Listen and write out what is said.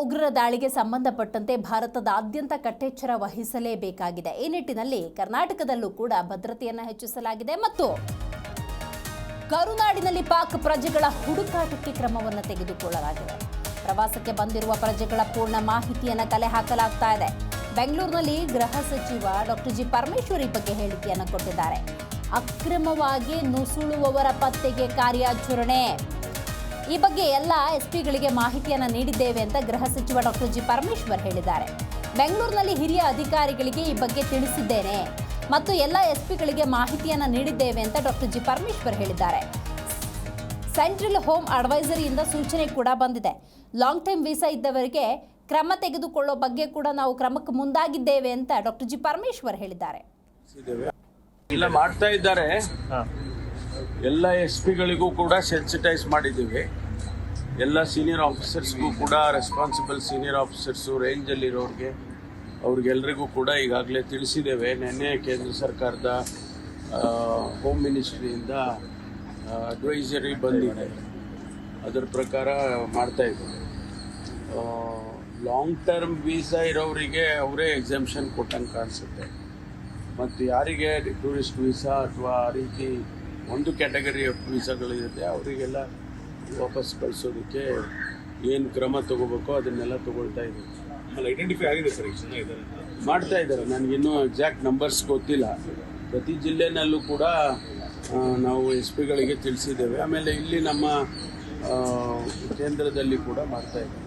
ಉಗ್ರರ ದಾಳಿಗೆ ಸಂಬಂಧಪಟ್ಟಂತೆ ಭಾರತದಾದ್ಯಂತ ಕಟ್ಟೆಚ್ಚರ ವಹಿಸಲೇಬೇಕಾಗಿದೆ. ಈ ನಿಟ್ಟಿನಲ್ಲಿ ಕರ್ನಾಟಕದಲ್ಲೂ ಕೂಡ ಭದ್ರತೆಯನ್ನು ಹೆಚ್ಚಿಸಲಾಗಿದೆ ಮತ್ತು ಕರುನಾಡಿನಲ್ಲಿ ಪಾಕ್ ಪ್ರಜೆಗಳ ಹುಡುಕಾಟಕ್ಕೆ ಕ್ರಮವನ್ನು ತೆಗೆದುಕೊಳ್ಳಲಾಗಿದೆ. ಪ್ರವಾಸಕ್ಕೆ ಬಂದಿರುವ ಪ್ರಜೆಗಳ ಪೂರ್ಣ ಮಾಹಿತಿಯನ್ನು ಕಲೆ ಹಾಕಲಾಗ್ತಾ ಇದೆ. ಬೆಂಗಳೂರಿನಲ್ಲಿ ಗೃಹ ಸಚಿವ ಡಾಕ್ಟರ್ ಜಿ. ಪರಮೇಶ್ವರಿ ಬಗ್ಗೆ ಹೇಳಿಕೆಯನ್ನು ಕೊಟ್ಟಿದ್ದಾರೆ. ಅಕ್ರಮವಾಗಿ ನುಸುಳುವವರ ಪತ್ತೆಗೆ ಕಾರ್ಯಾಚರಣೆ. ಈ ಬಗ್ಗೆ ಎಲ್ಲ ಎಸ್ಪಿಗಳಿಗೆ ಮಾಹಿತಿಯನ್ನು ನೀಡಿದ್ದೇವೆ ಅಂತ ಗೃಹ ಸಚಿವ ಡಾಕ್ಟರ್ ಜಿ ಪರಮೇಶ್ವರ್ ಹೇಳಿದ್ದಾರೆ. ಬೆಂಗಳೂರಿನಲ್ಲಿ ಹಿರಿಯ ಅಧಿಕಾರಿಗಳಿಗೆ ಈ ಬಗ್ಗೆ ತಿಳಿಸಿದ್ದೇನೆ ಮತ್ತು ಎಲ್ಲ ಎಸ್ಪಿಗಳಿಗೆ ಮಾಹಿತಿಯನ್ನು ನೀಡಿದ್ದೇವೆ ಅಂತ ಡಾಕ್ಟರ್ ಜಿ ಪರಮೇಶ್ವರ್ ಹೇಳಿದ್ದಾರೆ. ಸೆಂಟ್ರಲ್ ಹೋಮ್ ಅಡ್ವೈಸರಿಯಿಂದ ಸೂಚನೆ ಕೂಡ ಬಂದಿದೆ. ಲಾಂಗ್ ಟೈಮ್ ವೀಸಾ ಇದ್ದವರಿಗೆ ಕ್ರಮ ತೆಗೆದುಕೊಳ್ಳೋ ಬಗ್ಗೆ ಕೂಡ ನಾವು ಕ್ರಮಕ್ಕೆ ಮುಂದಾಗಿದ್ದೇವೆ ಅಂತ ಡಾಕ್ಟರ್ ಜಿ ಪರಮೇಶ್ವರ್ ಹೇಳಿದ್ದಾರೆ. ಇಲ್ಲ ಮಾಡ್ತಾ ಇದ್ದಾರೆ. ಎಲ್ಲ ಎಸ್ ಪಿಗಳಿಗೂ ಕೂಡ ಸೆನ್ಸಿಟೈಸ್ ಮಾಡಿದ್ದೀವಿ. ಎಲ್ಲ ಸೀನಿಯರ್ ಆಫೀಸರ್ಸ್ಗೂ ಕೂಡ ರೆಸ್ಪಾನ್ಸಿಬಲ್ ಸೀನಿಯರ್ ಆಫೀಸರ್ಸು ರೇಂಜಲ್ಲಿರೋರಿಗೆ ಅವ್ರಿಗೆಲ್ಲರಿಗೂ ಕೂಡ ಈಗಾಗಲೇ ತಿಳಿಸಿದ್ದೇವೆ. ನಿನ್ನೆ ಕೇಂದ್ರ ಸರ್ಕಾರದ ಹೋಮ್ ಮಿನಿಸ್ಟ್ರಿಯಿಂದ ಅಡ್ವೈಸರಿ ಬಂದಿದೆ. ಅದರ ಪ್ರಕಾರ ಮಾಡ್ತಾ ಇದ್ದೀವಿ. ಲಾಂಗ್ ಟರ್ಮ್ ವೀಸಾ ಇರೋರಿಗೆ ಅವರೇ ಎಕ್ಸಾಮ್ಷನ್ ಕೊಟ್ಟಂಗೆ ಕಾಣಿಸುತ್ತೆ. ಮತ್ತು ಯಾರಿಗೆ ಟೂರಿಸ್ಟ್ ವೀಸಾ ಅಥವಾ ಆ ರೀತಿ ಒಂದು ಕ್ಯಾಟಗರಿ ವೀಸಾಗಳಿರುತ್ತೆ ಅವರಿಗೆಲ್ಲ ವಾಪಸ್ ಕಳಿಸೋದಕ್ಕೆ ಏನು ಕ್ರಮ ತಗೋಬೇಕೋ ಅದನ್ನೆಲ್ಲ ತಗೊಳ್ತಾ ಇದ್ದೀವಿ. ಐಡೆಂಟಿಫೈ ಆಗಿದೆ ಸರ್ ಜನ ಇದ್ದಾರೆ ಮಾಡ್ತಾ ಇದ್ದಾರೆ. ನನಗಿನ್ನೂ ಎಕ್ಸಾಕ್ಟ್ ನಂಬರ್ಸ್ ಗೊತ್ತಿಲ್ಲ. ಪ್ರತಿ ಜಿಲ್ಲೆನಲ್ಲೂ ಕೂಡ ನಾವು ಎಸ್ ಪಿಗಳಿಗೆ ತಿಳಿಸಿದ್ದೇವೆ. ಆಮೇಲೆ ಇಲ್ಲಿ ನಮ್ಮ ಕೇಂದ್ರದಲ್ಲಿ ಕೂಡ ಮಾಡ್ತಾ ಇದ್ದೇವೆ